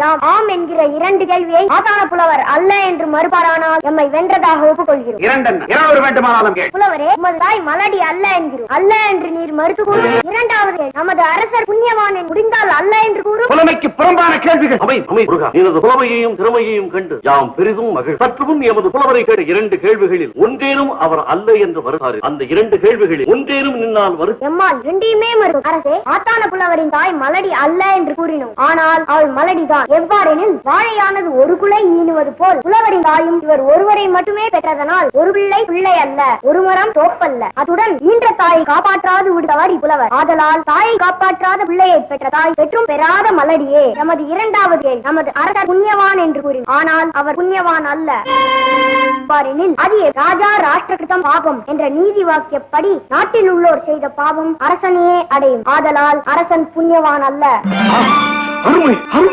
யாம் ஆம் என்கிற இரண்டு கேள்வியை ஆதான புலவர் அல்ல என்று மறுபாரானால் எம்மை வென்றதாக ஒப்புக்கொள்கிறோம். புலவரே உமது தாய் மலடி அல்ல என்கிறோம். அல்ல என்று நீர் மறுத்து கூறும் இரண்டாவது நமது அரசர் என்று முடிந்தால் அல்ல என்று கூறும். புலமைக்கு புறம்பான கேள்விகள். அமை அமை முருகா எனது புலமையையும் திறமையையும் கண்டு யாம் பெரிதும் மகிழ். சற்று முன் எமது புலவரை கேட்ட இரண்டு கேள்விகளில் ஒன்றேனும் அவர் அல்ல என்று வருகிறார் அந்த இரண்டு கேள்விகளில் ஒன்றேனும் நின்னால் வரு. எம்மால் இரண்டையுமே மறுக்கும் அரசே ஆத்தான புலவரின் தாய் மலடி அல்ல என்று கூறினோம். ஆனால் அவள் மலடிதான். எவ்வாறெனில் வாழையானது ஒரு குலை ஈனுவது போல் புலவரின் தாயும் இவர் ஒருவரை மட்டுமே பெற்றதனால் ஒரு பிள்ளை பிள்ளை அல்ல ஒரு மரம் தோப்பல்ல. அத்துடன் ஈன்ற தாயை காப்பாற்றாது விடுத்தவர் இப்புலவர் ஆதலால் தாயை காப்பாற்றாத பிள்ளையை பெற்றதாய் பெற்றும் பெறாத மலடியே. நமது இரண்டாவது கேள்வி நமது அரசர் புண்ணியவான் என்று கூறினார் ஆனால் அவர் புண்ணியவான் அல்ல. எவ்வாறெனில் அது ராஜா ராஷ்டிரகிருதம் பாபம் என்ற நீதி வாக்கியப்படி நாட்டில் உள்ளோர் செய்த பாவம் அரசனையே அடையும். ஆதலால் அரசன் புண்ணியவான் அல்ல. அருமை அருமை